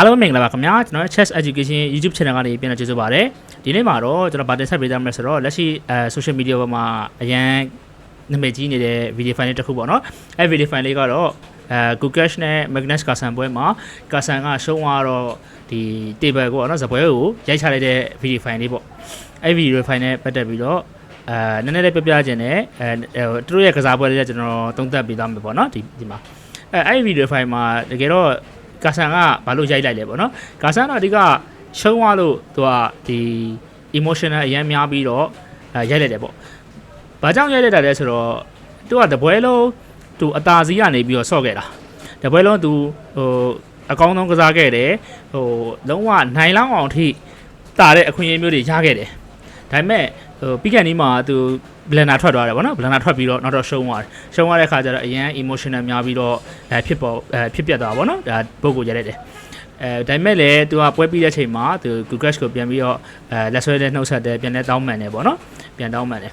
အားလုံးမင်္ဂလာပါခင်ဗျာကျွန်တော် Chess Education YouTube Channel ကနေပြန်လည်ကြိုဆိုပါရစေဒီနေ့မှာတော့ကျွန်တော်ဗာတင်ဆက်ပေးသွားမယ်ဆိုတော့လက်ရှိအဲ social media ပေါ်မှာအရန်နာမည်ကြီးနေတဲ့ video file လေးတစ်ခုပေါ့နော်အဲ video file လေးကတော့အဲ Google နဲ့ Magnus Carlsen ပွဲမှာ Carlsen ကရှုံးသွားတော့ဒီ table ကိုပေါ့နော်ဇပွဲကိုရိုက်ချလိုက်တဲ့ video file လေးပေါ့အဲ video file နဲ့ပတ်သက်ပြီးတော့အဲနည်းနည်းလေးပြပြခြင်းနဲ့အဲသူတို့ရဲ့ကစားပွဲလေးကကျွန်တော်သုံးသပ်ပေးသွားမယ်ပေါ့နော်ဒီဒီမှာအဲအဲ့ video file မှာတကယ်တော့ ကာဆန်ကဘာလို့ရိုက်လိုက်လဲပေါ့နော်ကာဆန်တော့အဓိကရှုံးသွားလို့သူကဒီ emotional အရင်များပြီးတော့အဲရိုက်လိုက်တယ်ပေါ့ဘာကြောင့်ရိုက်လိုက်တာလဲဆိုတော့သူကတပွဲလုံးသူအตาစီကနေပြီးတော့ဆော့ခဲ့တာတပွဲလုံးသူဟိုအကောင်းဆုံးကစားခဲ့တယ်ဟိုလုံးဝနိုင်လောင်းအောင်ထိတာတဲ့အခွင့်အရေးမျိုးတွေရခဲ့တယ်ဒါပေမဲ့ဟိုပြီးကန်ဒီမှာသူ ဘလန်နာထွက်သွားတယ်ဗောနော်ဘလန်နာထွက်ပြီးတော့နောက်တော့ရှုံးသွားတယ်ရှုံးသွားတဲ့ခါကျတော့အရန် emotional များပြီးတော့အဲဖြစ်ပေါ်အဲဖြစ်ပြတ်သွားဗောနော်ဒါပုဂ္ဂိုလ်ရတဲ့တယ်အဲဒါပေမဲ့လည်းသူကပွဲပြီးတဲ့ချိန်မှာသူ Google ကိုပြန်ပြီးတော့အဲလက်ဆွဲတဲ့နှုတ်ဆက်တယ်ပြန်လဲတောင်းမှန်တယ်ဗောနော်ပြန်တောင်းမှန်တယ်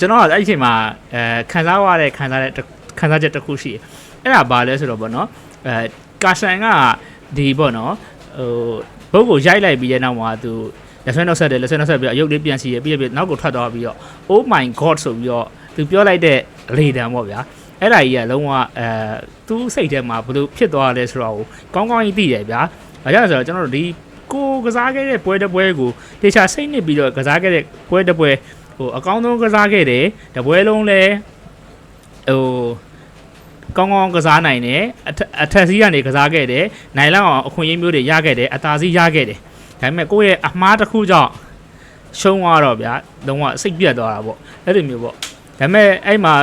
ကျွန်တော်ကအဲ့ဒီချိန်မှာအဲခံစားရတဲ့ခံစားတဲ့ခံစားချက်တစ်ခုရှိတယ်အဲ့ဒါဘာလဲဆိုတော့ဗောနော်အဲကာဆန်ကဒီဗောနော်ဟိုဘုတ်ကိုရိုက်လိုက်ပြီးတဲ့နောက်မှာသူ လက်ဆွဲနှုတ်ဆက်တယ်လက်ဆွဲနှုတ်ဆက်ပြီးတော့အယုတ်လေးပြန်စီရပြီးပြီးနောက်ကိုထွက်သွားပြီးတော့ oh my god ဆိုပြီးတော့သူပြောလိုက်တဲ့လေတံပေါ့ဗျာအဲ့ဒါကြီးကလုံးဝအဲသူ့စိတ်ထဲမှာဘယ်လိုဖြစ်သွားလဲဆိုတော့ကောင်းကောင်းကြီးသိတယ်ဗျာဒါကြောင့်ဆိုတော့ကျွန်တော်တို့ဒီကိုကစားခဲ့တဲ့ပွဲတစ်ပွဲကိုတေချာစိတ်နစ်ပြီးတော့ကစားခဲ့တဲ့ပွဲတစ်ပွဲဟိုအကောင်းဆုံးကစားခဲ့တယ်တပွဲလုံးလဲဟိုကောင်းကောင်းကစားနိုင်တယ်အထက်အထက်စီးကနေကစားခဲ့တယ်နိုင်လောက်အောင်အခွင့်အရေးမျိုးတွေရခဲ့တယ်အသာစီးရခဲ့တယ် ဒါပေမဲ့ကိုယ့်ရဲ့အမှားတစ်ခုကြောင့်ရှုံးသွားတော့ဗျာလုံးဝစိတ်ပြတ်သွားတာပေါ့အဲ့လိုမျိုးပေါ့ဒါပေမဲ့အဲ့မှာ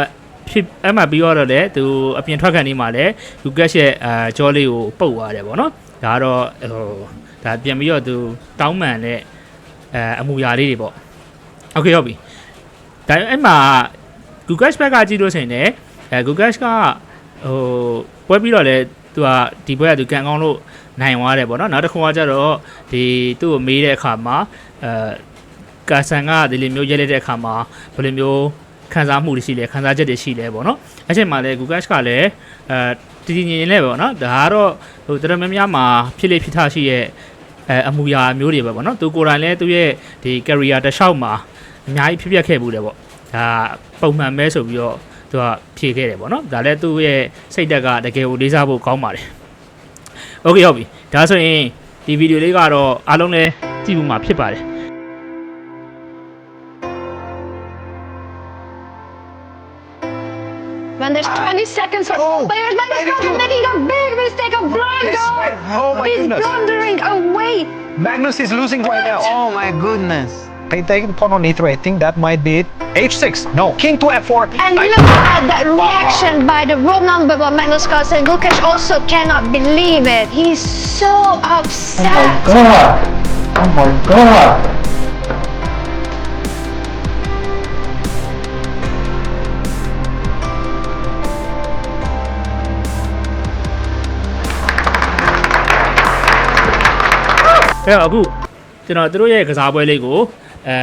ဖြစ်အဲ့မှာပြီးတော့လည်းသူအပြင်ထွက်ခံနေမှာလည်းလူကက်ရဲ့အာကြောလေးကိုပုတ်သွားတယ်ပေါ့နော်ဒါကတော့ဟိုဒါပြန်ပြီးတော့သူတောင်းမှန်တဲ့အဲအမူအရာလေးတွေပေါ့โอเคဟုတ်ပြီဒါအဲ့မှာ Google ဘက်ကကြည့်လို့ဆိုရင်လည်းအဲ Google ကဟိုပွဲပြီးတော့လည်းသူကဒီပွဲကသူကန်ကောင်းလို့ နိုင်သွားတယ်ပေါ့နော်နောက်တစ်ခုကကျတော့ဒီသူ့ကိုမေးတဲ့အခါမှာအဲကာဆန်ကဒီလိုမျိုးရဲလိုက်တဲ့အခါမှာဘယ်လိုမျိုးခံစားမှုတွေရှိလဲခံစားချက်တွေရှိလဲပေါ့နော်အဲ့ချိန်မှာလည်း Google ကလည်းအဲတည်တည်ငြိမ်ငြိမ်လေးပေါ့နော်ဒါကတော့ဟိုတော်တော်များများမှာဖြစ်လေဖြစ်ထားရှိရဲ့အဲအမူအရာမျိုးတွေပဲပေါ့နော်သူကိုယ်တိုင်လည်းသူ့ရဲ့ဒီ career တစ်လျှောက်မှာအများကြီးဖြစ်ပျက်ခဲ့မှုတယ်ပေါ့ဒါပုံမှန်ပဲဆိုပြီးတော့သူကဖြေခဲ့တယ်ပေါ့နော်ဒါလည်းသူ့ရဲ့စိတ်တက်ကတကယ်ကိုလေးစားဖို့ကောင်းပါတယ် โอเคဟုတ်ပြီဒါဆိုရင်ဒီဗီဒီယိုလေးကတော့အားလုံးလည်းကြည့်ဖို့မှာဖြစ်ပါတယ် When there's 20 seconds for Oh, players, then I he's do. making a big mistake of blunder. Oh my He's goodness. blundering away. Magnus is losing right now. Oh my goodness. I take pawn on e3. I think that might be it. h6. No. King to f4. And I- look at that reaction by the roll number by Magnus Carlsen. Lukash also cannot believe it. He's so upset. god! Oh my god! အဲ့တော့အခုကျွန်တော်တို့ရဲ့ကစားပွဲလေးကို အဲ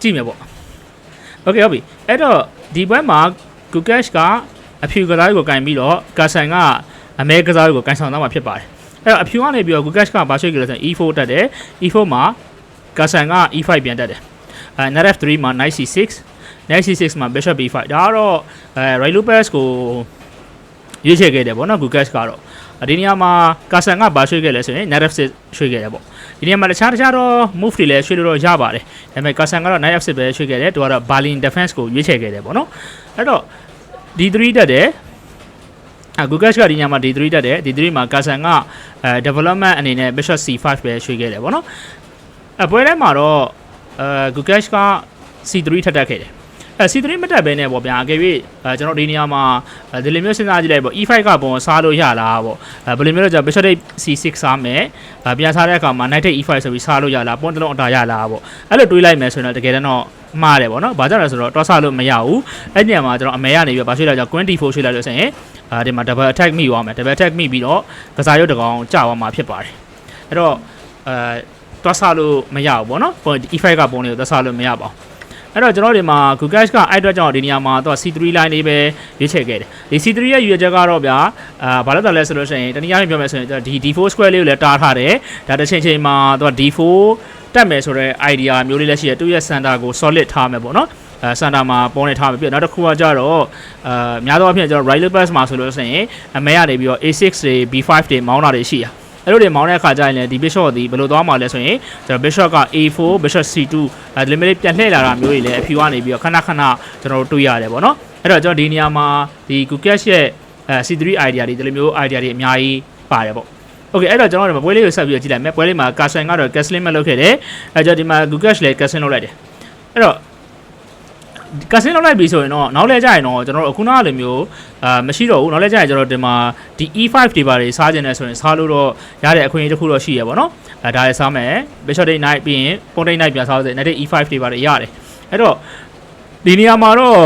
ကြည့်မယ်ပေါ့โอเคဟုတ်ပြီအဲ့တော့ဒီပွဲမှာ Gukesh ကအဖြူကစားကိုကင်ပြီးတော့ကာဆန်ကအမဲကစားကိုကင်ဆောင်တော့မှာဖြစ်ပါတယ်အဲ့တော့အဖြူကနေပြီးတော့ Gukesh ကဘာရွှေ့ကြလဲဆိုရင် E4 တက်တယ် E4 မှာကာဆန်က E5 ပြန်တက်တယ်အဲ Knight F3 မှာ Knight C6 Knight C6 မှာ Bishop B5 ဒါကတော့အဲ Ray Lopez ကိုရွေးချယ်ခဲ့တယ်ပေါ့နော် Gukesh ကတော့ ဒီနေရာမှာကာဆန်ကဘာရွှေ့ခဲ့လဲဆိုရင် Knight F6 ရွှေ့ခဲ့တယ်ပေါ့ဒီနေရာမှာတခြားတခြားတော့ move တွေလည်းရွှေ့လို့တော့ရပါတယ်ဒါပေမဲ့ကာဆန်ကတော့ Knight F6 ပဲရွှေ့ခဲ့တယ်သူကတော့ Berlin Defense ကိုရွေးချယ်ခဲ့တယ်ပေါ့နော်အဲ့တော့ D3 တက်တယ်အ Google ကဒီညမှာ D3 တက်တယ် D3 မှာကာဆန်ကအဲ development အနေနဲ့ Bishop C5 ပဲရွှေ့ခဲ့တယ်ပေါ့နော်အပွဲထဲမှာတော့အဲ Google က C3 ထပ်တက်ခဲ့တယ်အဲ C3 မတက်ဘဲနဲ့ပေါ့ဗျာအကယ်၍အဲကျွန်တော်ဒီနေရာမှာဒီလိုမျိုးစဉ်းစားကြည့်လိုက်ပေါ့ E5 ကပုံစားလို့ရလားပေါ့အဲဘယ်လိုမျိုးလဲဆိုတော့ Bishop C6 စားမယ်အဲပြန်စားတဲ့အခါမှာ Knight E5 ဆိုပြီးစားလို့ရလားပွန်းတစ်လုံးအတာရလားပေါ့အဲ့လိုတွေးလိုက်မယ်ဆိုရင်တော့တကယ်တော့မှားတယ်ပေါ့နော်။ဘာကြောင့်လဲဆိုတော့တော့ဆလို့မရဘူး။အဲ့ဒီနေရာမှာကျွန်တော်အမေရနေပြီးဗာရွှေ့လိုက်ကြကွင်း D4 ရွှေ့လိုက်လို့ဆိုရင်အာဒီမှာ double attack မိသွားမယ်။ double attack မိပြီးတော့ကစားရုပ်တကောင်ကြာသွားမှာဖြစ်ပါတယ်။အဲ့တော့အဲတော့ဆလို့မရဘူးပေါ့နော်။ point E5 ကပုံလေးကိုတော့ဆလို့မရပါဘူး။ အဲ့တော့ကျွန်တော်တို့ဒီမှာ Google ကအဲ့အတွက်ကြောင့်ဒီနေရာမှာသူက C3 line လေးပဲရွေးချယ်ခဲ့တယ်ဒီ C3 ရဲ့ရွေးချက်ကတော့ဗျာအာဘာလို့တော်လဲဆိုလို့ရှိရင်တနည်းအားဖြင့်ပြောမယ်ဆိုရင်ဒီ D4 square လေးကိုလည်းတားထားတယ်ဒါတစ်ချိန်ချိန်မှာသူက D4 တက်မယ်ဆိုတော့ idea မျိုးလေးလည်းရှိရသူ့ရဲ့ center ကို solid ထားမယ်ပေါ့နော်အဲစန်တာမှာပေါ်နေထားမယ်ပြီးတော့နောက်တစ်ခုကကြတော့အာများသောအားဖြင့်ကျွန်တော် right pass မှာဆိုလို့ဆိုရင်အမဲရနေပြီးတော့ A6 တွေ B5 တွေမောင်းတာတွေရှိရ အဲ့လိုတွေမောင်းတဲ့အခါကျရင်လည်းဒီ bishop ဒီဘယ်လိုသွားမှာလဲဆိုရင်ကျွန်တော် bishop က A4 bishop C2 အဲ limit ပြန်လှည့်လာတာမျိုးတွေလည်းအဖြူကနေပြီးတော့ခဏခဏကျွန်တော်တို့တွေ့ရတယ်ပေါ့နော်အဲ့တော့ကျွန်တော်ဒီနေရာမှာဒီ Google ရဲ့အဲ C3 idea တွေဒီလိုမျိုး idea တွေအများကြီးပါတယ်ပေါ့ Okay အဲ့တော့ကျွန်တော်တို့ပွဲလေးကိုဆက်ပြီးတော့ကြည့်လိုက်မယ်ပွဲလေးမှာ Carson ကတော့ Casling မလုပ်ခဲ့တယ်အဲကျွန်တော်ဒီမှာ Google လည်း Casling လုပ်လိုက်တယ်အဲ့တော့ Casling လုပ်လိုက်ပြီဆိုရင်တော့နောက်လဲကြရင်တော့ကျွန်တော်တို့အခုနကလိုမျိုးအာမရှိတော့ဘူးနောက်လဲကြရင်ကျွန်တော်ဒီမှာဒီ E5 တွေပါတွေစားကျင်နေဆိုရင်စားလို့တော့ရတဲ့အခွင့်အရေးတစ်ခုတော့ရှိရပါတော့အဲဒါလည်းစားမယ် Bishop Day Night ပြီးရင် Pawn Day Night ပြန်စားလို့ Night E5 တွေပါတွေရတယ်အဲ့တော့ဒီနေရာမှာတော့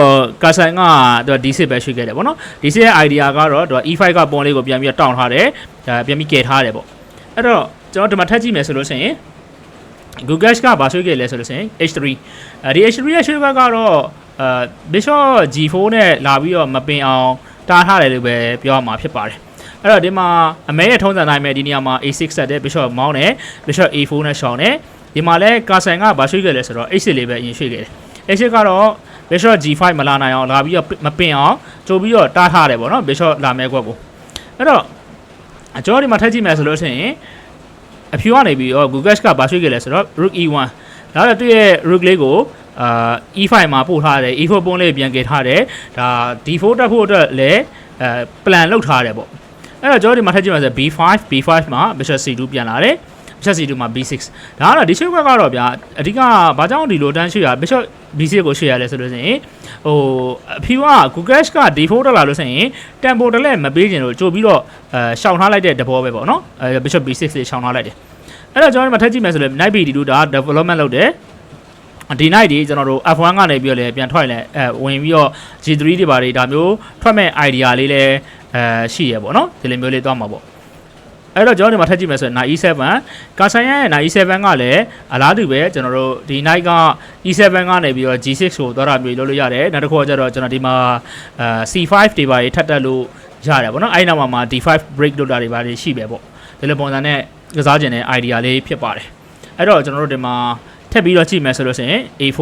ကာဆိုင်ကသူက D6 ပဲရွှေ့ခဲ့တယ်ပေါ့နော် D6 ရဲ့ idea ကတော့သူက E5 ကပုံလေးကိုပြန်ပြီးတော့တောင်းထားတယ်ဒါပြန်ပြီးကယ်ထားတယ်ပေါ့အဲ့တော့ကျွန်တော်ဒီမှာထပ်ကြည့်မယ်ဆိုလို့ရှိရင် Google ကဘာရွှေ့ခဲ့လဲဆိုလို့ရှိရင် H3 အဲဒီ H3 ရဲ့ရွှေ့ဘက်ကတော့အာ Bishop G4 နဲ့လာပြီးတော့မပင်အောင်တားထားတယ်လို့ပဲပြောရမှာဖြစ်ပါတယ်အဲ့တော့ဒီမှာအမဲရဲ့ထုံးစံတိုင်းပဲဒီနေရာမှာ A6 ဆက်တဲ့ Bishop မောင်းတယ် Bishop A4 နဲ့ရှောင်းတယ်ဒီမှာလဲကာဆန်ကဘာရွှေ့ခဲ့လဲဆိုတော့ H6 လေးပဲအရင်ရွှေ့ခဲ့တယ် H6 ကတော့ Bishop G5 မလာနိုင်အောင်လာပြီးတော့မပင်အောင်ကြိုးပြီးတော့တားထားတယ်ပေါ့နော် Bishop လာမဲခွက်ကိုအဲ့တော့အကျော်ဒီမှာထပ်ကြည့်မယ်ဆိုလို့ရှိရင် အဖြူကနေပြီးတော့ Google ကဘာရွှေ့ခဲ့လဲဆိုတော့ Rook E1 ဒါတော့သူ့ရဲ့ Rook လေးကိုအာ E5 မှာပို့ထားတယ် E4 ပုံးလေးပြန်ကယ်ထားတယ်ဒါ D4 တက်ဖို့အတွက်လည်းအဲ plan လုပ်ထားတယ်ပေါ့အဲ့တော့ကျွန်တော်ဒီမှာထပ်ကြည့်မယ်ဆို B5 B5 မှာ Bishop C2 ပြန်လာတယ် Bishop C2 မှာ B6 ဒါကတော့ဒီရွှေ့ခွက်ကတော့ဗျာအဓိကဘာကြောင့်ဒီလိုတန်းရွှေ့ရ Bishop B6 ကိုရွှေ့ရလဲဆိုလို့ဆိုရင်ဟိုအဖြူက Google က D4 တက်လာလို့ဆိုရင် tempo တက်လက်မပေးခြင်းလို့ကြိုပြီးတော့အဲရှောင်ထားလိုက်တဲ့တဘောပဲပေါ့နော်အဲ Bishop B6 လေးရှောင်ထားလိုက်တယ်အဲ့တော့ကျွန်တော်ဒီမှာထပ်ကြည့်မယ်ဆိုလို့ Night BD2 ဒါ development လုပ်တယ်ဒီ night ဒီကျွန်တော်တို့ F1 ကနေပြီးတော့လည်းပြန်ထွက်လဲအဲဝင်ပြီးတော့ G3 တွေပါတွေဒါမျိုးထွက်မဲ့ idea လေးလည်းအဲရှိရပေါ့နော်ဒီလိုမျိုးလေးသွားမှာပေါ့ အဲ့တော့ကျွန်တော်ဒီမှာထပ်ကြည့်မယ်ဆိုရင် E7 ကာဆိုင်ရဲ့ E7 ကလည်းအလားတူပဲကျွန်တော်တို့ဒီ night က E7 ကနေပြီးတော့ G6 ကိုသွားတာမျိုးလုပ်လို့ရတယ်နောက်တစ်ခုကကျတော့ကျွန်တော်ဒီမှာအဲ C5 တွေပါတွေထပ်တက်လို့ရတယ်ပေါ့နော်အဲ့ဒီနောက်မှာမှာ D5 break လုပ်တာတွေပါတွေရှိပဲပေါ့ဒီလိုပုံစံနဲ့ကစားခြင်းတဲ့ idea လေးဖြစ်ပါတယ်အဲ့တော့ကျွန်တော်တို့ဒီမှာထပ်ပြီးတော့ကြည့်မယ်ဆိုလို့ရှိရင် A4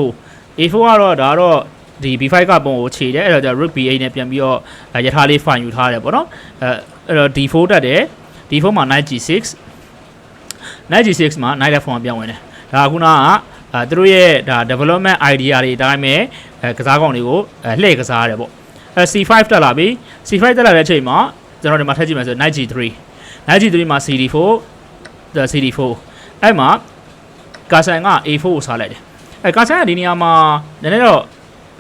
A4 ကတော့ဒါကတော့ဒီ B5 ကပုံကိုခြေတယ်အဲ့တော့ကျ rook B8 နဲ့ပြန်ပြီးတော့ရထားလေး fine ယူထားတယ်ပေါ့နော်အဲအဲ့တော့ D4 တက်တယ် D4 မှာ knight G6 knight G6 မှာ knight F1 ပြန်ဝင်တယ်ဒါခုနကအဲသူတို့ရဲ့ဒါ development idea တွေအတိုင်းပဲအဲကစားကောင်တွေကိုအဲလှည့်ကစားရတယ်ပေါ့အဲ C5 တက်လာပြီ C5 တက်လာတဲ့အချိန်မှာကျွန်တော်ဒီမှာထည့်ကြည့်မယ်ဆို knight G3 knight G3 မှာ CD4 CD4 အဲ့မှာကာဆန်က A4 ကိုစားလိုက်တယ်အဲကာဆန်ကဒီနေရာမှာနည်းနည်းတော့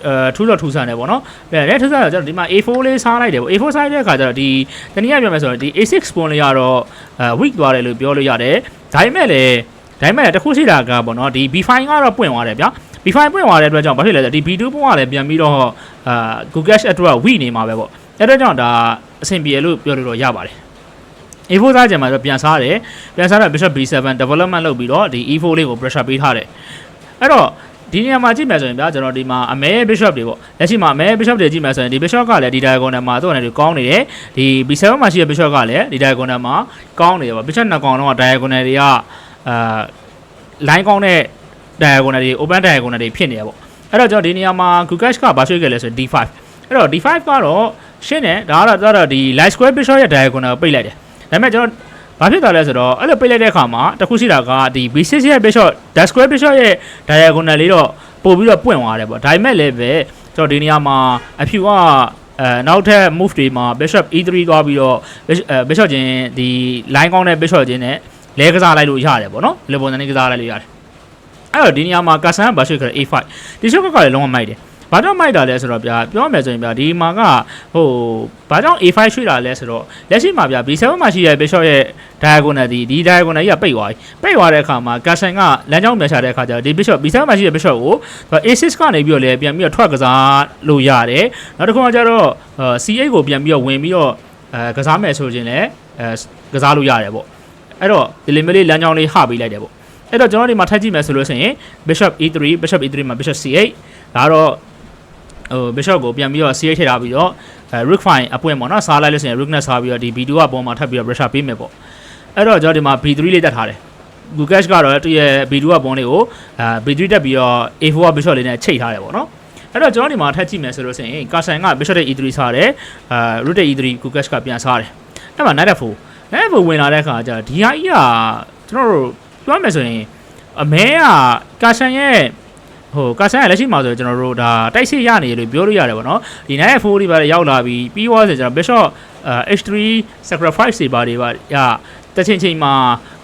အဲထူးတော့ထူးဆန်တယ်ပေါ့နော်။အဲလက်ထူးဆန်တော့ကျွန်တော်ဒီမှာ A4 လေးစားလိုက်တယ်ပေါ့ A4 စားလိုက်တဲ့အခါကျတော့ဒီတနည်းအားပြောမယ်ဆိုတော့ဒီ A6 ပုံလေးကတော့အဲ weak သွားတယ်လို့ပြောလို့ရတယ်။ဒါပေမဲ့လည်းဒါပေမဲ့လည်းတစ်ခုရှိတာကပေါ့နော်ဒီ B5 ကတော့ပွင့်သွားတယ်ဗျာ။ B5 ပွင့်သွားတဲ့အတွက်ကြောင့်ဘာဖြစ်လဲဆိုတော့ဒီ B2 ပုံကလည်းပြန်ပြီးတော့အာ Google အတွက် weak နေမှာပဲပေါ့။အဲဒါကြောင့်ဒါအဆင်ပြေလို့ပြောလို့တော့ရပါတယ်။ A4 စားကြမှာတော့ပြန်စားတယ်ပြန်စားတော့ Bishop B7 development လုပ်ပြီးတော့ဒီ E4 လေးကို pressure ပေးထားတယ်အဲ့တော့ ဒီနေရာမှာကြည့်မယ်ဆိုရင်ဗျာကျွန်တော်ဒီမှာအမဲ bishop တွေပေါ့လက်ရှိမှာအမဲ bishop တွေကြည့်မယ်ဆိုရင်ဒီ bishop ကလည်းဒီ diagonal မှာသူ့အနေနဲ့ကောင်းနေတယ်ဒီ B7 မှာရှိတဲ့ bishop ကလည်းဒီ diagonal မှာကောင်းနေတယ်ပေါ့ bishop နှစ်ကောင်တော့ diagonal တွေကအာ line ကောင်းတဲ့ diagonal တွေ open diagonal တွေဖြစ်နေရပေါ့အဲ့တော့ကျွန်တော်ဒီနေရာမှာ Google ကဘာရွှေ့ခဲ့လဲဆိုရင် D5 အဲ့တော့ D5 ကတော့ရှင်းတယ်ဒါကတော့တော့ဒီ light square bishop ရဲ့ diagonal ကိုပိတ်လိုက်တယ်ဒါပေမဲ့ကျွန်တော် ဘာဖြစ်တာလဲဆိုတော့အဲ့လိုပိတ်လိုက်တဲ့အခါမှာတခုရှိတာကဒီ B6 ရဲ့ bishop dash square bishop ရဲ့ diagonal လေးတော့ပို့ပြီးတော့ပွင့်သွားတယ်ပေါ့ဒါပေမဲ့လည်းပဲကျွန်တော်ဒီနေရာမှာအဖြူကအဲနောက်ထပ် move တွေမှာ bishop e3 သွားပြီးတော့ bishop ချင်းဒီ line ကောင်းတဲ့ bishop ချင်းနဲ့လဲကစားလိုက်လို့ရတယ်ပေါ့နော်ဒီလိုပုံစံနဲ့ကစားလိုက်လို့ရတယ်အဲ့တော့ဒီနေရာမှာကာဆန်ဘာရှိခရ A5 ဒီရှုပ်ကလည်းလုံးဝမိုက်တယ် ဘာကြောင့်မိုက်တာလဲဆိုတော့ဗျာပြောမယ်ဆိုရင်ဗျာဒီမှာကဟိုဘာကြောင့် A5 ရွှေ့တာလဲဆိုတော့လက်ရှိမှာဗျာ B7 မှာရှိတဲ့ Bishop ရဲ့ diagonal ဒီဒီ diagonal ကြီးကပိတ်သွားပြီပိတ်သွားတဲ့အခါမှာ Casson ကလမ်းကြောင်းပြန်ချတဲ့အခါကျတော့ဒီ Bishop B7 မှာရှိတဲ့ Bishop ကိုသူက A6 ကနေပြီးတော့လည်းပြန်ပြီးတော့ထွက်ကစားလို့ရတယ်နောက်တစ်ခုကကျတော့ C8 ကိုပြန်ပြီးတော့ဝင်ပြီးတော့အဲကစားမယ်ဆိုရင်လည်းအဲကစားလို့ရတယ်ပေါ့အဲ့တော့ဒီလိုမျိုးလေးလမ်းကြောင်းလေးဟပေးလိုက်တယ်ပေါ့အဲ့တော့ကျွန်တော်ဒီမှာထပ်ကြည့်မယ်ဆိုလို့ရှိရင် bishop e3 bishop e3 မှာ bishop c8 ဒါကတော့ ဟို bishop ကိုပြန်ပြီးတော့ CH ထည့်ထားပြီးတော့အဲ rook fine အပွင့်ပေါ့နော်စားလိုက်လို့ဆိုရင် rook နဲ့စားပြီးတော့ဒီ b2 ကပုံမှာထပ်ပြီးတော့ pressure ပေးမယ်ပေါ့အဲ့တော့ကျွန်တော်ဒီမှာ b3 လေးတက်ထားတယ် Gukesh ကတော့သူ့ရဲ့ b2 ကပုံလေးကိုအဲ b3 တက်ပြီးတော့ a4 က bishop လေးနဲ့ချိတ်ထားတယ်ပေါ့နော်အဲ့တော့ကျွန်တော်ဒီမှာထပ်ကြည့်မယ်ဆိုလို့ဆိုရင်ကာဆန်က bishop နဲ့ e3 စားတယ်အဲ rook နဲ့ e3 Gukesh ကပြန်စားတယ်အဲ့မှာ knight f4 knight f4 ဝင်လာတဲ့အခါကျတော့ဒီဟာကြီးကကျွန်တော်တို့ပြောမယ်ဆိုရင်အမဲကကာဆန်ရဲ့ ဟိုကာဆန်ကလက်ရှိမှာဆိုကျွန်တော်တို့ဒါတိုက်စစ်ရနေလို့ပြောလို့ရတယ်ပေါ့နော်ဒီ knight f4 ဒီပါရောက်လာပြီးပြီးသွားဆိုကျွန်တော် bishop အဲ h3 sacrifice တွေပါတွေပါရတစ်ချိန်ချိန်မှာ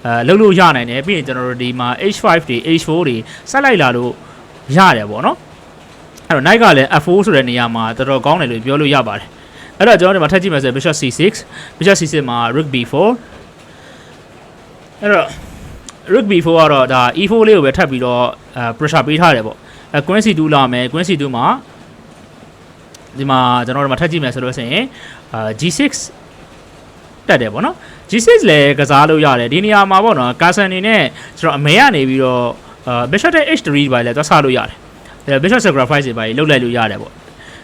အဲလှုပ်လို့ရနိုင်တယ်ပြီးရင်ကျွန်တော်တို့ဒီမှာ h5 တွေ h4 တွေဆက်လိုက်လာလို့ရတယ်ပေါ့နော်အဲ့တော့ knight ကလည်း f4 ဆိုတဲ့နေရာမှာတော်တော်ကောင်းတယ်လို့ပြောလို့ရပါတယ်အဲ့တော့ကျွန်တော်ဒီမှာထပ်ကြည့်မယ်ဆိုရင် bishop c6 bishop c6 မှာ rook b4 အဲ့တော့ rook b4 ကတော့ဒါ e4 လေးကိုပဲထပ်ပြီးတော့အဲ pressure ပေးထားတယ်ပေါ့အဲ queen c2 လာမယ် queen c2 မှာဒီမှာကျွန်တော်တို့မှာထပ်ကြည့်မယ်ဆိုလို့ဆိုရင်အာ g6 တက်တယ်ပေါ့နော် g6 လည်းကစားလို့ရတယ်ဒီနေရာမှာပေါ့နော်ကာဆန်နေနဲ့ကျွန်တော်အမဲကနေပြီးတော့အာ bishop တဲ့ h3 ပဲလည်းသွားစားလို့ရတယ်အဲ bishop sacrifice တွေပဲလုတ်လိုက်လို့ရတယ်ပေါ့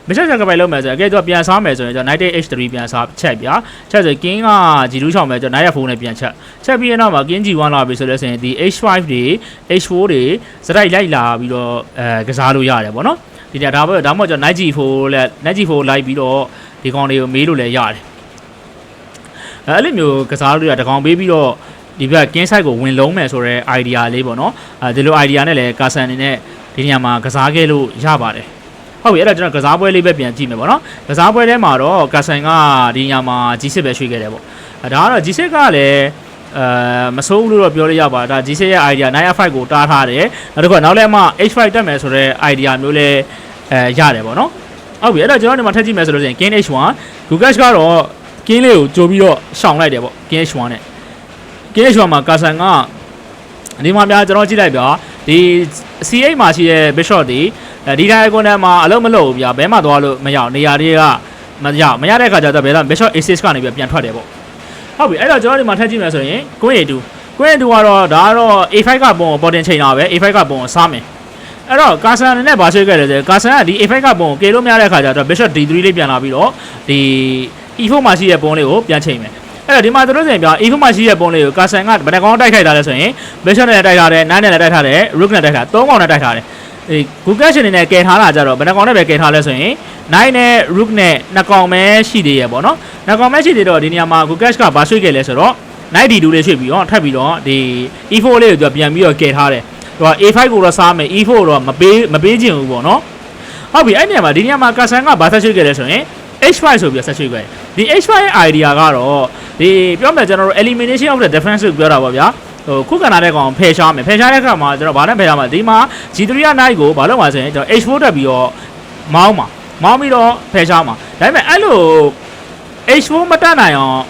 bishop sacrifice လုပ်မယ်ဆိုရင်အကဲတော့ပြန်စားမယ်ဆိုရင်ကျွန်တော် knight h3 ပြန်စားချက်ပြချက်ဆို king က g2 ချောင်းမယ်ကျွန်တော် knight f4 နဲ့ပြန်ချက်ချက်ပြီးရင်တော့မှာ king g1 လာပြီဆိုလို့ဆိုရင်ဒီ h5 တွေ h4 တွေစတိုက်လိုက်လာပြီးတော့အဲကစားလို့ရတယ်ပေါ့နော်ဒီညဒါပဲဒါမှမဟုတ်ကျွန်တော် knight g4 လက် knight g4 လိုက်ပြီးတော့ဒီကောင်တွေကိုမေးလို့လည်းရတယ်အဲအဲ့လိုမျိုးကစားလို့ရတကောင်ပေးပြီးတော့ဒီဘက် king side ကိုဝင်လုံးမယ်ဆိုတဲ့ idea လေးပေါ့နော်အဲဒီလို idea နဲ့လည်းကာဆန်နေနဲ့ဒီညမှာကစားခဲ့လို့ရပါတယ် ဟုတ်ပြီအဲ့တော့ကျွန်တော်ကစားပွဲလေးပဲပြန်ကြည့်မယ်ပေါ့နော်ကစားပွဲထဲမှာတော့ကာဆန်ကဒီညမှာ G6 ပဲရွှေ့ခဲ့တယ်ပေါ့အဲဒါကတော့ G6 ကလည်းအဲမစိုးဘူးလို့တော့ပြောလို့ရပါဒါ G6 ရဲ့ idea 9F5 ကိုတားထားတယ်နောက်တစ်ခုကနောက်လဲမှ H5 တက်မယ်ဆိုတော့ idea မျိုးလဲအဲရတယ်ပေါ့နော်ဟုတ်ပြီအဲ့တော့ကျွန်တော်ဒီမှာထပ်ကြည့်မယ်ဆိုလို့ရှိရင် King H1 Gugash ကတော့ King လေးကိုကြိုပြီးတော့ရှောင်လိုက်တယ်ပေါ့ King H1 နဲ့ King H1 မှာကာဆန်ကဒီမှာများကျွန်တော်ကြည့်လိုက်ပြဒီ C8 မှာရှိတဲ့ Bishop တွေ အဲဒီ diagonal မှာအလုံးမလုံးဘူးဗျာဘဲမှာသွားလို့မရအောင်နေရာတွေကမရမရတဲ့ခါကျတော့ဘယ်တော့ Bishop A6 ကနေပြီးပြန်ထွက်တယ်ပေါ့ဟုတ်ပြီအဲ့တော့ကျွန်တော်ဒီမှာထပ်ကြည့်မယ်ဆိုရင် Queen A2 Queen A2 ကတော့ဒါကတော့ A5 ကပုံကိုပေါ်တင်ချိန်တာပဲ A5 ကပုံကိုစားမယ်အဲ့တော့ကာဆန်နဲ့ဗာဆွေးခဲ့တယ်ဆိုကာဆန်ကဒီ A5 ကပုံကိုကေလို့မရတဲ့ခါကျတော့ Bishop D3 လေးပြန်လာပြီးတော့ဒီ E4 မှာရှိတဲ့ပုံလေးကိုပြန်ချိန်မယ်အဲ့တော့ဒီမှာတို့ဆိုရင်ပြ E4 မှာရှိတဲ့ပုံလေးကိုကာဆန်ကဘယ်နှကောင်တိုက်ခိုက်တာလဲဆိုရင် Bishop နဲ့တိုက်ထားတယ် Knight နဲ့တိုက်ထားတယ် Rook နဲ့တိုက်ထားသုံးကောင်နဲ့တိုက်ထားတယ် အေး Google ရှင်နေနဲ့ကယ်ထားတာကြတော့ဘယ်နှကောင်နဲ့ပဲကယ်ထားလဲဆိုရင် Knight နဲ့ Rook နဲ့နှစ်ကောင်ပဲရှိသေးရပေါ့နော်နှစ်ကောင်ပဲရှိသေးတော့ဒီနေရာမှာ Google ကဘာရွှေ့ခဲ့လဲဆိုတော့ Knight D2 လေးရွှေ့ပြီးတော့ထပ်ပြီးတော့ဒီ E4 လေးကိုသူကပြန်ပြီးတော့ကယ်ထားတယ်သူက A5 ကိုတော့စားမယ် E4 ကိုတော့မပေးမပေးချင်ဘူးပေါ့နော်ဟုတ်ပြီအဲ့နေရာမှာဒီနေရာမှာကာဆန်ကဘာဆက်ရွှေ့ခဲ့လဲဆိုရင် H5 ဆိုပြီးဆက်ရွှေ့ခဲ့တယ်ဒီ H5 ရဲ့ idea ကတော့ဒီပြောမယ်ကျွန်တော်တို့ elimination of the defense ကိုပြောတာပေါ့ဗျာ ဟိုခုခံလာတဲ့ကောင်ဖယ်ရှားမယ်ဖယ်ရှားတဲ့အခါမှာကျွန်တော်ဗာနဲ့ဖယ်ရှားမှာဒီမှာ G3 က night ကိုဘာလုပ်မှာဆိုရင်ကျွန်တော် H4 တက်ပြီးတော့မောင်းမှာမောင်းပြီးတော့ဖယ်ရှားမှာဒါပေမဲ့အဲ့လို H4 မတက်နိုင်အောင်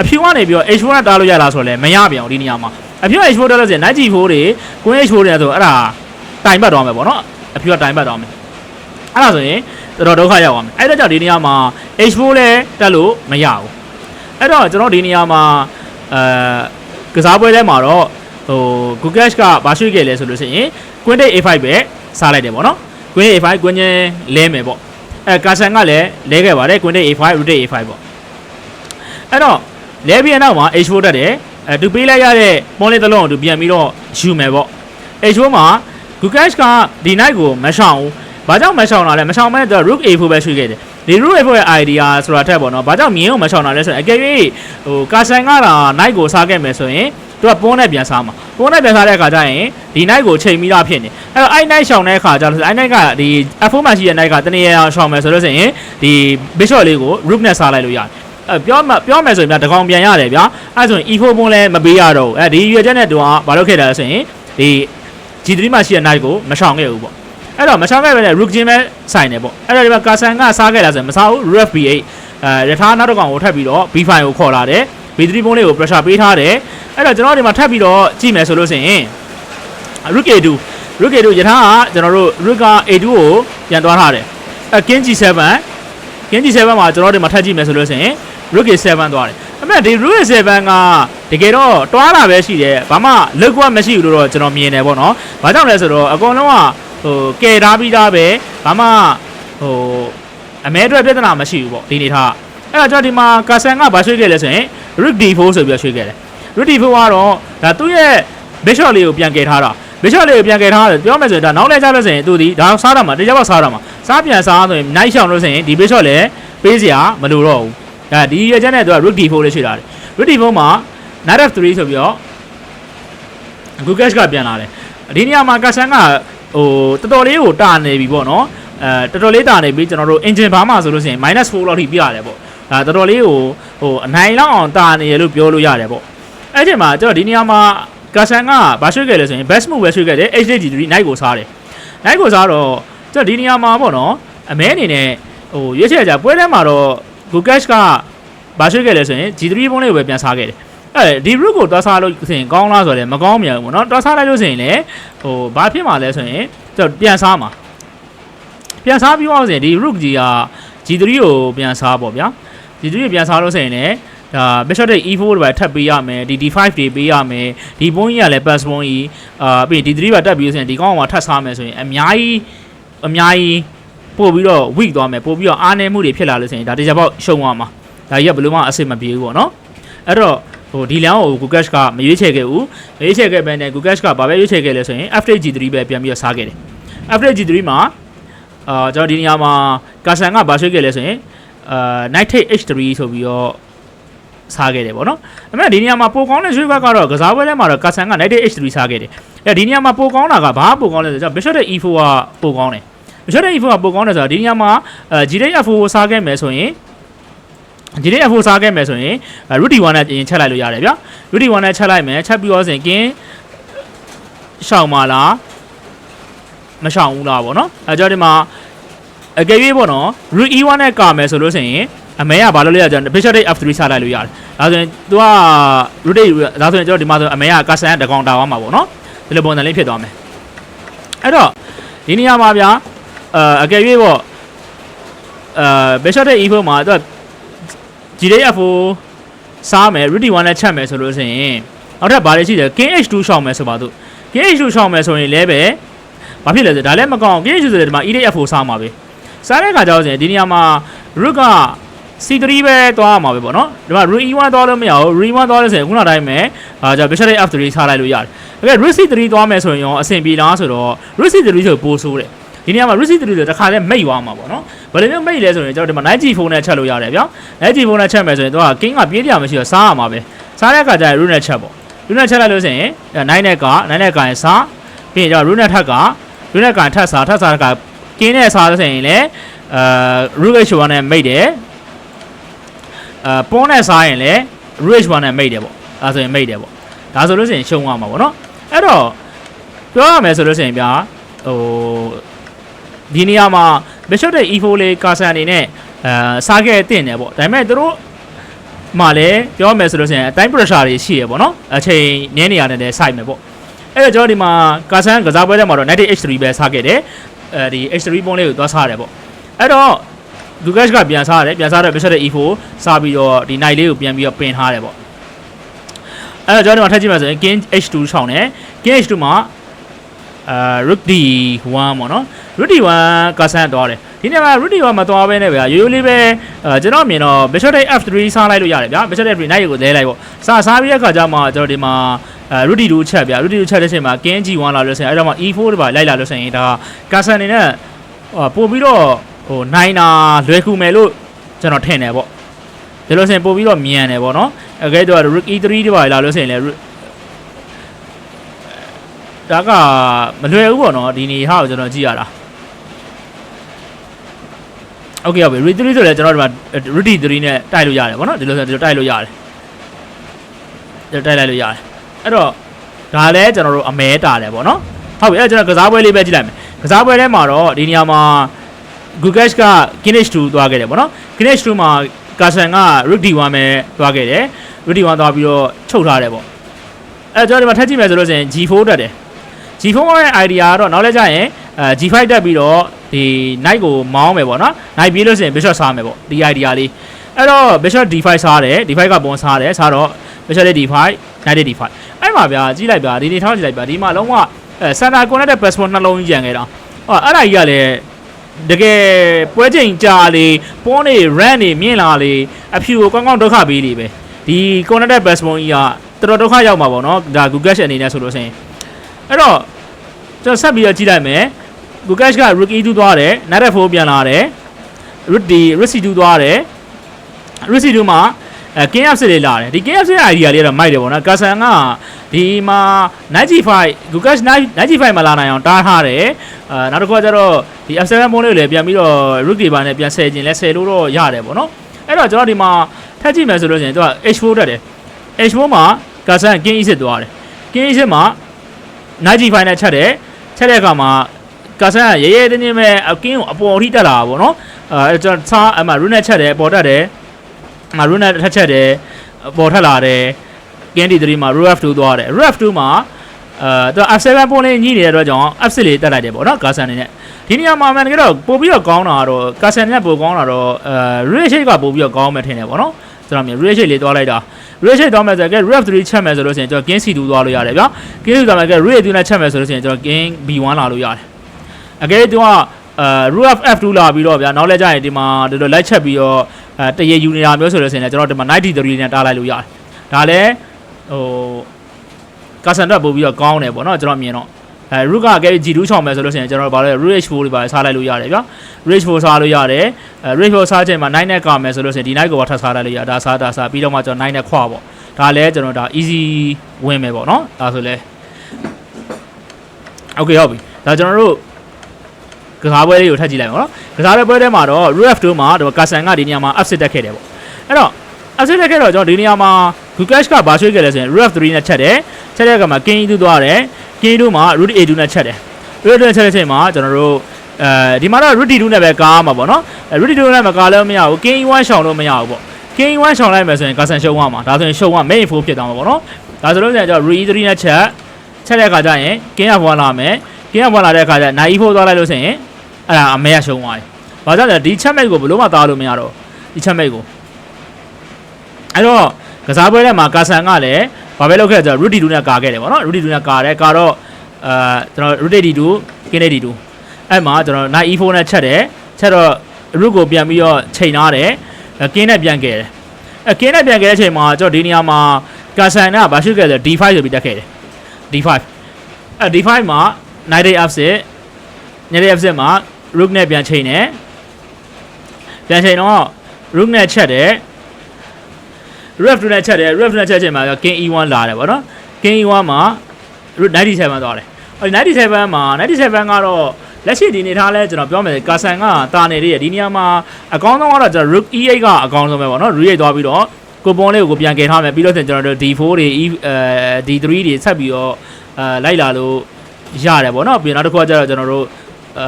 အဖြူကနေပြီးတော့ H4 နဲ့တားလို့ရလားဆိုတော့လည်းမရပြန်ဘူးဒီနေရာမှာအဖြူ H4 တက်လို့ဆိုရင် night G4 တွေ Queen H4 တွေဆိုအဲ့ဒါတိုင်ပတ်သွားမယ်ပေါ့နော်အဖြူကတိုင်ပတ်သွားမယ်အဲ့ဒါဆိုရင်တော်တော်ဒုက္ခရောက်သွားမယ်အဲ့ဒါကြောင့်ဒီနေရာမှာ H4 လဲတက်လို့မရဘူးအဲ့တော့ကျွန်တော်ဒီနေရာမှာအဲ ကစားပွဲထဲမှာတော့ဟို Google ကဘာရွှေ့ခဲ့လဲဆိုလို့ရှိရင် Queen Day A5 ပဲစားလိုက်တယ်ပေါ့နော် Queen A5 Queen ချင်းလဲမယ်ပေါ့အဲကာဆန်ကလည်းလဲခဲ့ပါတယ် Queen Day A5 Rook Day A5 ပေါ့အဲ့တော့လဲပြီးတဲ့နောက်မှာ H4 တက်တယ်အဲသူပေးလိုက်ရတဲ့ပေါ်လေးတစ်လုံးကိုသူပြန်ပြီးတော့ယူမယ်ပေါ့ H4 မှာ Google ကဒီ night ကိုမရှောင်ဘူးဘာကြောင့်မရှောင်တာလဲမရှောင်မဲ့တော့ Rook A4 ပဲရွှေ့ခဲ့တယ် ဒီ Rook A4 ရဲ့ idea ဆိုတာထက်ပေါ့နော်ဘာကြောင့်မြင်းကိုမရှောင်တာလဲဆိုရင်အကယ်၍ဟိုကာဆန်ကတာ night ကိုစားခဲ့မယ်ဆိုရင်သူကပွန်းနဲ့ပြန်စားမှာပွန်းနဲ့ပြန်စားတဲ့အခါကျရင်ဒီ night ကိုချိန်ပြီးသားဖြစ်နေအဲ့တော့အဲ့ night ရှောင်တဲ့အခါကျတော့အဲ့ night ကဒီ F4 မှာရှိတဲ့ night ကတနေရာရှောင်မယ်ဆိုလို့ဆိုရင်ဒီ bishop လေးကို rook နဲ့စားလိုက်လို့ရတယ်အဲပြောမပြောမယ်ဆိုရင်ဗျာတကောင်ပြန်ရတယ်ဗျာအဲဆိုရင် e4 ပွန်းလည်းမပေးရတော့ဘူးအဲဒီရွေချက်နဲ့တူကဘာလုပ်ခဲ့တာလဲဆိုရင်ဒီ G3 မှာရှိတဲ့ night ကိုမရှောင်ခဲ့ဘူးပေါ့ အဲ့တော့မရှောင်ခဲ့ပဲနဲ့ rook ချင်းပဲဆိုင်နေပေါ့အဲ့တော့ဒီမှာကာဆန်ကစားခဲ့တာဆိုရင်မစားဘူး rook b8 အဲရထားနောက်တစ်ကောင်ကိုထပ်ပြီးတော့ b5 ကိုခေါ်လာတယ် b3 ပုံးလေးကို pressure ပေးထားတယ်အဲ့တော့ကျွန်တော်ဒီမှာထပ်ပြီးတော့ကြည့်မယ်ဆိုလို့ရှိရင် rook a2 rook a2 ရထားကကျွန်တော်တို့ rook က a2 ကိုပြန်သွားထားတယ်အဲ king g7 king g7 မှာကျွန်တော်ဒီမှာထပ်ကြည့်မယ်ဆိုလို့ရှိရင် rook a7 သွားတယ်အမေဒီ rook a7 ကတကယ်တော့တွားတာပဲရှိတယ်ဘာမှလုတ်ကွက်မရှိဘူးလို့တော့ကျွန်တော်မြင်တယ်ပေါ့နော်ဘာကြောင့်လဲဆိုတော့အကုန်လုံးက ဟိုကယ်ထားပြီးသားပဲဘာမှဟိုအမဲအတွက်ပြဿနာမရှိဘူးပေါ့ဒီနေထားအဲ့တော့ကျွန်တော်ဒီမှာကာဆန်ကဘာရွှေ့ခဲ့လဲဆိုရင် Rick D4 ဆိုပြီးတော့ရွှေ့ခဲ့တယ် Rick D4 ကတော့ဒါသူ့ရဲ့ Bishop လေးကိုပြန်ကယ်ထားတာ Bishop လေးကိုပြန်ကယ်ထားတယ်ပြောမယ်ဆိုရင်ဒါနောက်လဲကြလို့ဆိုရင်သူဒီဒါစားတာမှာတရားပေါက်စားတာမှာစားပြန်စားဆိုရင် night shot လို့ဆိုရင်ဒီ Bishop လည်းပေးစရာမလိုတော့ဘူးဒါဒီရချက်နဲ့သူက Rick D4 လေးရွှေ့ထားတယ် Rick D4 မှာ Knight F3 ဆိုပြီးတော့ Google ကပြန်လာတယ်ဒီနေရာမှာကာဆန်က ဟိုတော်တော်လေးကိုတာနေပြီပေါ့နော်အဲတော်တော်လေးတာနေပြီကျွန်တော်တို့ engine ဘာမှဆိုလို့ရှိရင် -4 လောက်ထိပြရတယ်ပေါ့ဒါတော်တော်လေးကိုဟိုအနိုင်လောက်အောင်တာနေရလို့ပြောလို့ရတယ်ပေါ့အဲ့ဒီမှာကျွန်တော်ဒီနေရာမှာကာဆန်ကဘာရွှေ့ခဲ့လဲဆိုရင် best move ပဲရွှေ့ခဲ့တယ် HDG3 night ကိုစားတယ် night ကိုစားတော့ကျွန်တော်ဒီနေရာမှာပေါ့နော်အမဲအနေနဲ့ဟိုရွေးချယ်ကြပွဲထဲမှာတော့ Google ကဘာရွှေ့ခဲ့လဲဆိုရင် G3 ဘုံးလေးကိုပဲပြန်စားခဲ့တယ် အဲ့ဒီ route ကိုတွားဆလို့ဆိုရင်ကောင်းလားဆိုတော့မကောင်းမြန်ဘူးပေါ့နော်တွားဆလိုက်လို့ဆိုရင်လည်းဟိုဘာဖြစ်မှာလဲဆိုရင်ကျွန်တော်ပြန်ဆမှာပြန်ဆပြီးတော့ဆိုရင်ဒီ route ကြီးက G3 ကိုပြန်ဆပေါ့ဗျာ G3 ကိုပြန်ဆလို့ဆိုရင်လည်းဒါ bishop တဲ့ e4 တွေပဲထပ်ပေးရမယ်ဒီ d5 တွေပေးရမယ်ဒီဘုံကြီးကလည်း pass ဘုံကြီးအာပြီးရင် d3 ပဲတက်ပြီးဆိုရင်ဒီကောင်းကထပ်ဆားမယ်ဆိုရင်အများကြီးအများကြီးပို့ပြီးတော့ weak သွားမယ်ပို့ပြီးတော့အားနည်းမှုတွေဖြစ်လာလို့ဆိုရင်ဒါတကြပေါက်ရှုံသွားမှာဒါကြီးကဘယ်လိုမှအဆင်မပြေဘူးပေါ့နော်အဲ့တော့ ဟိုဒီလမ်းကို Google ကမရွေးချယ်ခဲ့ဘူးမရွေးချယ်ခဲ့ဘဲနဲ့ Google ကဘာပဲရွေးချယ်ခဲ့လဲဆိုရင် F8 G3 ပဲပြန်ပြီးတော့စားခဲ့တယ် F8 G3 မှာအာကျွန်တော်ဒီနေရာမှာကာဆန်ကဘာရွှေ့ခဲ့လဲဆိုရင်အာ Nighthawk H3 ဆိုပြီးတော့စားခဲ့တယ်ပေါ့နော်အမေဒီနေရာမှာပိုကောင်းတဲ့ရွှေ့ဘက်ကတော့ကစားပွဲထဲမှာတော့ကာဆန်က Nighthawk H3 စားခဲ့တယ်အဲဒီနေရာမှာပိုကောင်းတာကဘာပိုကောင်းလဲဆိုတော့ Bishop တဲ့ E4 ကပိုကောင်းတယ် Bishop တဲ့ E4 ကပိုကောင်းတယ်ဆိုတော့ဒီနေရာမှာအဲ G8 F4 ကိုစားခဲ့မယ်ဆိုရင် ဒီနေ့ F4 စားခဲ့မယ်ဆိုရင် Rudy 1နဲ့ရင်ချက်လိုက်လို့ရတယ်ဗျာ Rudy 1နဲ့ချက်လိုက်မယ်ချက်ပြီးတော့ဆိုရင်ကင်းရှောင်ပါလားမရှောင်ဘူးလားဗောနော်အဲကြောင့်ဒီမှာအကယ်၍ဗောနော် Root E1 နဲ့ကာမယ်ဆိုလို့ဆိုရင်အမဲကဘာလို့လဲဆိုတော့ Bishop Take F3 စားလိုက်လို့ရတယ်ဒါဆိုရင် तू က Root ဒါဆိုရင်ကျွန်တော်ဒီမှာဆိုအမဲကကာဆန်တကောင်တာသွားမှာဗောနော်ဒီလိုပုံစံလေးဖြစ်သွားမယ်အဲ့တော့ဒီနေရာမှာဗျာအဲအကယ်၍ဗောအဲ Bishop Take E4 မှာ तू GDF စားမယ် Rudy 1နဲ့ချက်မယ်ဆိုလို့ဆိုရင်နောက်ထပ်ဘာတွေရှိလဲ KH2 ရှောင်မယ်ဆိုပါတော့ KH2 ရှောင်မယ်ဆိုရင်လည်းပဲဘာဖြစ်လဲဆိုဒါလည်းမကောင်း KH2 ဆိုတဲ့ဒီမှာ EDF စားမှာပဲစားတဲ့ခါကျတော့ဆိုရင်ဒီနေရာမှာ Root က C3 ပဲသွားရမှာပဲပေါ့နော်ဒီမှာ Root E1 သွားလို့မရဘူး Root E1 သွားလို့ဆိုရင်ခုနတိုင်းပဲအာじゃ Bishop F3 စားလိုက်လို့ရတယ်ဒါပေမဲ့ Root C3 သွားမယ်ဆိုရင်ရောအဆင်ပြေလားဆိုတော့ Root C3 ဆိုပိုဆိုးတယ် ဒီနေရာမှာ Root C3 ဆိုတခါလဲမိတ်သွားမှာပေါ့နော်ဘယ်လိုမျိုးမိတ်လဲဆိုရင်ကျွန်တော်ဒီမှာ 9G ဖုန်းနဲ့ချက်လို့ရတယ်ဗျာ 9G ဖုန်းနဲ့ချက်မယ်ဆိုရင်တော့ King ကပြေးတရားမရှိတော့စားရမှာပဲစားတဲ့အခါကျရင် Root နဲ့ချက်ပေါ့ Root နဲ့ချက်လိုက်လို့ဆိုရင်9နဲ့က9နဲ့ကရင်စားပြီးရင်ကျတော့ Root နဲ့ထက်က Root နဲ့ကရင်ထက်စားထက်စားက King နဲ့စားလို့ဆိုရင်လည်းအာ Root H1 နဲ့မိတ်တယ်အာပွန်းနဲ့စားရင်လည်း Root H1 နဲ့မိတ်တယ်ပေါ့ဒါဆိုရင်မိတ်တယ်ပေါ့ဒါဆိုလို့ဆိုရင်ရှုံးသွားမှာပေါ့နော်အဲ့တော့ပြောရမယ်ဆိုလို့ဆိုရင်ဗျာဟို ဒီနေရာမှာ Bishop တဲ့ E4 လေးကာဆန်အနေနဲ့အဲစားခဲ့တင်တယ်ပေါ့ဒါပေမဲ့သူတို့မှလည်းပြောမယ်ဆိုလို့ဆိုရင်အတိုင်း pressure တွေရှိရပေါ့နော်အချိန်နည်းနေရတယ်လည်းစိုက်မယ်ပေါ့အဲ့တော့ကျွန်တော်ဒီမှာကာဆန်ကစားပွဲထဲမှာတော့ Nighty H3 ပဲစားခဲ့တယ်အဲဒီ H3 ပုံးလေးကိုသွားစားရတယ်ပေါ့အဲ့တော့ Dugas ကပြန်စားရတယ်ပြန်စားတော့ Bishop တဲ့ E4 စားပြီးတော့ဒီ night လေးကိုပြန်ပြီးတော့ပင်ထားတယ်ပေါ့အဲ့တော့ကျွန်တော်ဒီမှာထပ်ကြည့်မှဆိုရင် King H2 ရှောင်းတယ် King H2 မှာအာ Rook D1 ပေါ့နော် Rook D1 ကဆန်သွားတယ်ဒီနေ့မှာ Rook D1 မသွားဘဲနဲ့ဗျာရိုးရိုးလေးပဲအာကျွန်တော်မြင်တော့ Bishop Take F3 စားလိုက်လို့ရတယ်ဗျာ Bishop Take F3 နိုင်ကိုလဲလိုက်ပေါ့စားစားပြီးတဲ့ခါကျမှကျွန်တော်ဒီမှာအာ Rook D2 ချက်ဗျာ Rook D2 ချက်တဲ့ချိန်မှာ King G1 လာလို့ဆိုရင်အဲ့တော့မှ E4 တွေပါလိုက်လာလို့ဆိုရင်ဒါကဆန်နေနဲ့ဟိုပို့ပြီးတော့ဟိုနိုင်တာလွယ်ကူမယ်လို့ကျွန်တော်ထင်တယ်ပေါ့ဒါလို့ဆိုရင်ပို့ပြီးတော့မြန်တယ်ပေါ့နော်အကဲတော့ Rook E3 တွေပါလာလို့ဆိုရင်လည်းဒါကမလွယ်ဘူးပေါ့နော်ဒီနေဟာကိုကျွန်တော်ကြည့်ရတာ โอเคဟုတ်ပြီ read 3ဆိုလည်းကျွန်တော်ဒီမှာ ready 3နဲ့တိုက်လို့ရတယ်ပေါ့နော်ဒီလိုဆိုဒီလိုတိုက်လို့ရတယ်ဒီတိုက်လိုက်လို့ရတယ်အဲ့တော့ဒါလည်းကျွန်တော်တို့အမဲတာတယ်ပေါ့နော်ဟုတ်ပြီအဲ့ကျွန်တော်ကစားပွဲလေးပဲကြည့်လိုက်မယ်ကစားပွဲထဲမှာတော့ဒီနေရာမှာ Google က Kinesh 2သွားခဲ့တယ်ပေါ့နော် Kinesh 2မှာကာဆန်က Rook D1 ပဲသွားခဲ့တယ် Rook D1 သွားပြီးတော့ချုပ်ထားတယ်ပေါ့အဲ့ကျွန်တော်ဒီမှာထပ်ကြည့်မယ်ဆိုလို့ဆိုရင် G4 တက်တယ် G4 ရဲ့ idea ကတော့နောက်လဲကျရင်အဲ G5 တက်ပြီးတော့ ဒီ night ကိုမောင်းမယ်ပေါ့နော် night ပြေးလို့ဆိုရင် bishop စားမယ်ပေါ့ဒီ idea လေးအဲ့တော့ bishop d5 စားတယ် d5 ကပုံစားတယ်စားတော့ bishop ရဲ့ d5 knight ရဲ့ d5 အဲ့မှာဗျာကြည့်လိုက်ဗျာဒီနေထောင်းကြည့်လိုက်ဗျာဒီမှာလုံးဝအဲ center connect တဲ့ passport နှလုံးကြီးကြံခဲ့တာဟောအဲ့ဒါကြီးကလည်းတကယ်ပွဲချိန်ကြာလေပေါ်နေ run နေမြင့်လာလေအဖြူကိုကောင်းကောင်းဒုက္ခပေးလေပဲဒီ connected batsman ကြီးကတော်တော်ဒုက္ခရောက်မှာပေါ့နော်ဒါ Google အနေနဲ့ဆိုလို့ရှိရင်အဲ့တော့ကျွန်တော်ဆက်ပြီးတော့ကြည့်လိုက်မယ် Google က rookie 2သွားတယ် net 4ပြန်လာတယ် root ဒီ rookie 2သွားတယ် rookie 2မှာအဲ king up စစ်လေးလာတယ်ဒီ king up စစ် idea လေးကတော့မိုက်တယ်ပေါ့နော်ကာဆန်ကဒီမှာ95 Google 95မှာလာနိုင်အောင်တားထားတယ်အာနောက်တစ်ခုကကျတော့ဒီ F7 မုန်းလေးကိုလည်းပြန်ပြီးတော့ root တွေပါနဲ့ပြန်ဆယ်ခြင်းလဲဆယ်လို့တော့ရတယ်ပေါ့နော်အဲ့တော့ကျွန်တော်ဒီမှာထပ်ကြည့်မယ်ဆိုလို့ရှိရင်သူက H4 တက်တယ် H4 မှာကာဆန် king စစ်သွားတယ် king စစ်မှာ95နဲ့ချက်တယ်ချက်တဲ့အခါမှာ ကာဆန်ကရဲရဲတင်းတင်းပဲအကင်းကိုအပေါ်အထိတက်လာတာပေါ့နော်အဲကျွန်တော်စားအမှ rune ချက်တယ်ပေါ်တက်တယ်အမှ rune ထက်ချက်တယ်ပေါ်ထက်လာတယ် king d3 မှာ ruf 2သွားတယ် ruf 2မှာအဲသူ f7 ပုံလေးညှိနေတဲ့အတွက်ကြောင့် f6 လေးတက်လိုက်တယ်ပေါ့နော်ကာဆန်အနေနဲ့ဒီနေရာမှာမှန်တကယ်တော့ပို့ပြီးတော့ကောင်းတာကတော့ကာဆန်နဲ့ပို့ကောင်းတာတော့အဲ rate shape ကပို့ပြီးတော့ကောင်းမယ်ထင်တယ်ပေါ့နော်ကျွန်တော်မြင် rate shape လေးသွားလိုက်တာ rate shape သွားမယ်ဆိုတော့ ref 3ချက်မယ်ဆိုလို့ရှိရင်ကျွန်တော် king c2 သွားလို့ရတယ်ဗျာ king c2 သွားမယ်က rate 2နဲ့ချက်မယ်ဆိုလို့ရှိရင်ကျွန်တော် king b1 လာလို့ရတယ် အကယ်သူကအဲ rule of f2 လာပြီးတော့ဗျာနောက်လဲကြရင်ဒီမှာဒီလိုလိုက်ချက်ပြီးတော့အဲတရေယူနေတာမျိုးဆိုလို့ရှိရင်ကျွန်တော်ဒီမှာ93နဲ့တားလိုက်လို့ရတယ်ဒါလည်းဟိုကာဆန်တော့ပို့ပြီးတော့ကောင်းတယ်ပေါ့နော်ကျွန်တော်မြင်တော့အဲ root ကအကယ် G2 ချောင်းမယ်ဆိုလို့ရှိရင်ကျွန်တော်ဘာလဲ root h4 တွေပါစားလိုက်လို့ရတယ်ဗျာ root h4 စားလို့ရတယ်အဲ root h4 စားချိန်မှာ9နဲ့ကမယ်ဆိုလို့ရှိရင်ဒီ night ကိုပါထပ်စားလိုက်လို့ရဒါစားဒါစားပြီးတော့မှကျွန်တော်9နဲ့ခွာပေါ့ဒါလည်းကျွန်တော်ဒါ easy win ပဲပေါ့နော်ဒါဆိုလဲ okay ဟုတ်ပြီဒါကျွန်တော်တို့ ကစားပွဲလေးကိုထပ်ကြည့်လိုက်ပါတော့ကစားတဲ့ပွဲထဲမှာတော့ ref 2မှာတော့ကာဆန်ကဒီနေရာမှာ upset တက်ခဲ့တယ်ပေါ့အဲ့တော့ upset တက်ခဲ့တော့ကျွန်တော်ဒီနေရာမှာ Gukash ကဘာရွှေ့ခဲ့လဲဆိုရင် ref 3နဲ့ချက်တယ်ချက်တဲ့အခါမှာ king 2သွားတယ် king 2မှာ root a2 နဲ့ချက်တယ် root 2နဲ့ချက်တဲ့အချိန်မှာကျွန်တော်တို့အဲဒီမှာတော့ root d2 နဲ့ပဲကားမှာပေါ့နော်အဲ root d2 နဲ့မကားလို့မရဘူး king 1ရှောင်လို့မရဘူးပေါ့ king 1ရှောင်လိုက်မယ်ဆိုရင်ကာဆန်ရှုံးသွားမှာဒါဆိုရင်ရှုံးသွား main 4ဖြစ်သွားမှာပေါ့နော်ဒါဆိုလို့ဆိုရင်ကျွန်တော် root e3 နဲ့ချက်ချက်တဲ့အခါကျရင် king ကဘွားလာမယ် king ကဘွားလာတဲ့အခါကျနိုင် e4 သွားလိုက်လို့ဆိုရင်အဲ့ဒါအမေကရှုံးသွားတယ်ဘာကြောင့်လဲဒီချက်မိတ်ကိုဘလို့မှသားလို့မရတော့ဒီချက်မိတ်ကိုအဲ့တော့ကစားပွဲထဲမှာကာဆန်ကလည်းဘာပဲလုပ်ခဲ့ကြ root d2 နဲ့ကာခဲ့တယ်ပေါ့နော် root d2 နဲ့ကာတယ်ကာတော့အာကျွန်တော် root d2 king d2 အဲ့မှာကျွန်တော် knight e4 နဲ့ချက်တယ်ချက်တော့ root ကိုပြန်ပြီးတော့ချိန်ထားတယ်အဲကင်းနဲ့ပြန်ခဲ့တယ်အဲကင်းနဲ့ပြန်ခဲ့တဲ့အချိန်မှာကျွန်တော်ဒီနေရာမှာကာဆန်ကဘာရှိခဲ့လဲ d5 ဆိုပြီးတက်ခဲ့တယ် d5 အဲ d5 မှာ knight day upset ညနေ upset မှာ rook နဲ့ပြန်ချိန်တယ်ပြန်ချိန်တော့ rook နဲ့ချက်တယ် ref 2နဲ့ချက်တယ် ref 2နဲ့ချက်ချိန်မှာ king e1 လာတယ်ဗောနော် king e1 မှာ root 97သွားတယ်အဲဒီ97မှာ97ကတော့လက်ရှိဒီနေထားလဲကျွန်တော်ပြောမယ်ကာဆန်ကတာနေလေးရဒီနေရာမှာအကောင်းဆုံးကတော့ကျွန်တော် rook e8 ကအကောင်းဆုံးပဲဗောနော် rook 8သွားပြီးတော့ကိုပွန်လေးကိုကိုပြန်ကယ်ထားမယ်ပြီးတော့ကျွန်တော်တို့ d4 တွေ e အဲ d3 တွေဆက်ပြီးတော့အဲလိုက်လာလို့ ရတယ်ဗောနော်ပြီးနောက်တစ်ခုကကျတော့ကျွန်တော်တို့အဲ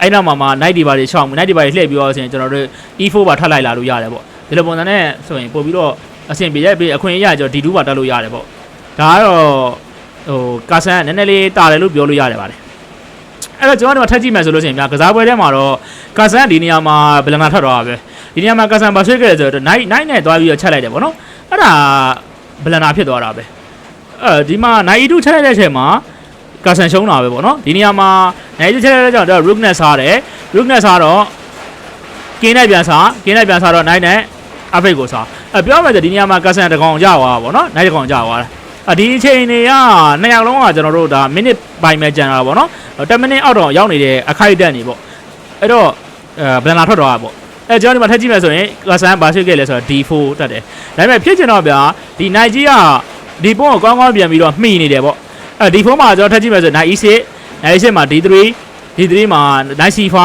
အဲ့နောက်မှာမှ night ဒီပါတွေရှောင်း night ဒီပါတွေလှည့်ပြီးတော့ဆိုရင်ကျွန်တော်တို့ e4 ပါထပ်လိုက်လာလို့ရတယ်ဗောဒီလိုပုံစံနဲ့ဆိုရင်ပို့ပြီးတော့အဆင်ပြေရပြီးအခွင့်အရေးရကျွန်တော် d2 ပါတက်လို့ရတယ်ဗောဒါကတော့ဟိုကာဆန်ကနည်းနည်းလေးတာတယ်လို့ပြောလို့ရတယ်ပါတယ်အဲ့တော့ကျွန်တော်တို့ထပ်ကြည့်မယ်ဆိုလို့ရှိရင်များကစားပွဲထဲမှာတော့ကာဆန်ဒီနေရာမှာဘယ်လနာထွက်တော့တာပဲဒီနေရာမှာကာဆန်ဘာဆွဲခဲ့လဲဆိုတော့ night night နဲ့တွားပြီးတော့ချက်လိုက်တယ်ဗောနော်အဲ့ဒါဘယ်လနာဖြစ်သွားတာပဲ အဲဒီမှာ night 2ချက်လိုက်တဲ့အချိန်မှာကာဆန်ရှုံးတာပဲဗောနော်ဒီနေရာမှာ night 2ချက်လိုက်တဲ့ကြောင့်တော့ rook နဲ့စားတယ် rook နဲ့စားတော့ကင်းနဲ့ပြန်စားကင်းနဲ့ပြန်စားတော့ night နဲ့အဖိတ်ကိုစားအဲပြောမယ်ဆိုဒီနေရာမှာကာဆန်တကောင်ကြာသွားတာဗောနော် night တကောင်ကြာသွားတာအဒီအချိန်တွေကနှစ်ယောက်လုံးကကျွန်တော်တို့ဒါ minute ပိုင်းပဲကြံတာဗောနော်10 minute အောက်တော့ရောက်နေတဲ့အခိုက်အတန့်နေဗောအဲ့တော့အဲဘယ်လာထွက်သွားတာဗောအဲကျွန်တော်ဒီမှာထပ်ကြည့်မယ်ဆိုရင်ကာဆန်ဘာရှိခဲ့လဲဆိုတော့ D4 တက်တယ်ဒါပေမဲ့ဖြစ်ချင်တော့ဗျာဒီ night ကြီးက ဒီပုံကိုကောင်းကောင်းပြန်ပြီးတော့မှီနေတယ်ဗောအဲ D4 မှာကျွန်တော်ထပ်ကြည့်မယ်ဆိုရင် night E6 night E6 မှာ D3 D3 မှာ night C5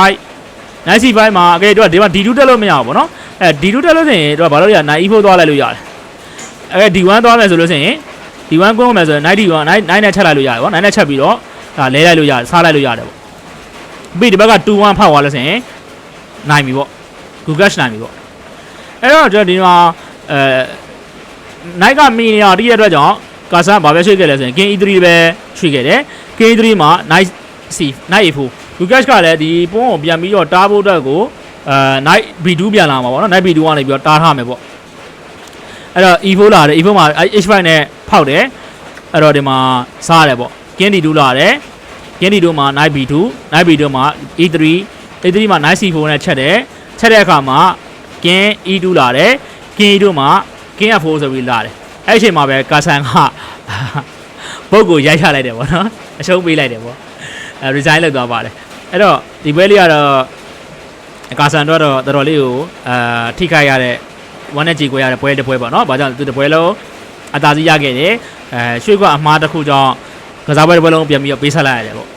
95မှာအကယ်တော့ဒီမှာ D2 တက်လို့မရဘူးဗောနော်အဲ D2 တက်လို့ဆိုရင်တော့ဘာလို့ရနိုင် E4 သွားလိုက်လို့ရတယ်အဲ D1 သွားမယ်ဆိုလို့ဆိုရင် D1 ကိုမယ်ဆိုရင်91 9 9နဲ့ချက်လိုက်လို့ရတယ်ဗော9နဲ့ချက်ပြီးတော့ဒါလဲလိုက်လို့ရတယ်စားလိုက်လို့ရတယ်ဗောပြီးဒီဘက်က21ဖောက်သွားလို့ဆိုရင်နိုင်ပြီဗော Google နိုင်ပြီဗောအဲ့တော့ကျွန်တော်ဒီမှာအဲ နိုင်ကမီနေတာတီးရတဲ့အတွက်ကြောင့်ကာဆန်ဘာပဲရွှေ့ခဲ့လဲဆိုရင် King E3 ပဲရွှေ့ခဲ့တယ် King E3 မှာ nice C night E4 လူကက်ကလည်းဒီပုံကိုပြန်ပြီးတော့တားဖို့အတွက်ကိုအဲ night B2 ပြန်လာမှာပေါ့နော် night B2 ကနေပြီးတော့တားထားမယ်ပေါ့အဲ့တော့ E4 လာတယ် E4 မှာ H5 နဲ့ဖောက်တယ်အဲ့တော့ဒီမှာစားရတယ်ပေါ့ king D2 လာတယ်ကင်းဒီတို့မှာ 9B2 9B2 မှာ E3 E3 မှာ 9C4 နဲ့ချက်တယ်ချက်တဲ့အခါမှာကင်း E2 လာတယ်ကင်း E2 မှာ ကင်း F4 ဆိုပြီးလာတယ်အဲ့ဒီအချိန်မှာပဲကာဆန်ကပုတ်ကိုရိုက်ချလိုက်တယ်ဗောနော်အရှုံးပေးလိုက်တယ်ဗောအဲ resign လုပ်သွားပါတယ်အဲ့တော့ဒီပွဲလေးကတော့ကာဆန်တော့တော့တော်တော်လေးကိုအာထိခိုက်ရတဲ့ဝမ်းနဲ့ကြေကွဲရတဲ့ပွဲတစ်ပွဲပေါ့နော်ဘာကြောင့်သူတစ်ပွဲလုံးအသာစီးရခဲ့တယ်အဲရွှေကအမှားတစ်ခုကြောင့်ကစားပွဲတစ်ပွဲလုံးပြန်ပြီးတော့ပေးဆက်လိုက်ရတယ်ဗော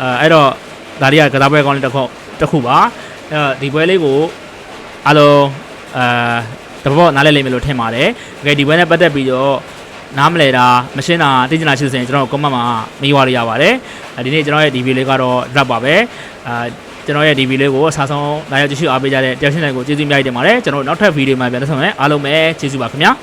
အဲအဲ့တော့ဒါတွေကကစားပွဲကောင်းလေးတစ်ခုတစ်ခုပါအဲ့တော့ဒီပွဲလေးကိုအားလုံးအာ တဘောနားလည်လိမ့်မယ်လို့ထင်ပါတယ်။တကယ်ဒီဘက်နဲ့ပတ်သက်ပြီးတော့နားမလဲတာမရှင်းတာသိကျင်တာရှိစင်ကျွန်တော် comment မှာမေးွားလို့ရပါတယ်။ဒီနေ့ကျွန်တော်ရဲ့ DB လေးကတော့ drop ပါပဲ။အာကျွန်တော်ရဲ့ DB လေးကိုအစားဆုံးလာရောက်ကြည့်ရှုအားပေးကြတဲ့တယောက်ချင်းတိုင်းကိုကျေးဇူးများတင်ပါတယ်။ကျွန်တော်နောက်ထပ်ဗီဒီယိုမှာပြန်ဆက်မယ်။အားလုံးပဲကျေးဇူးပါခင်ဗျာ။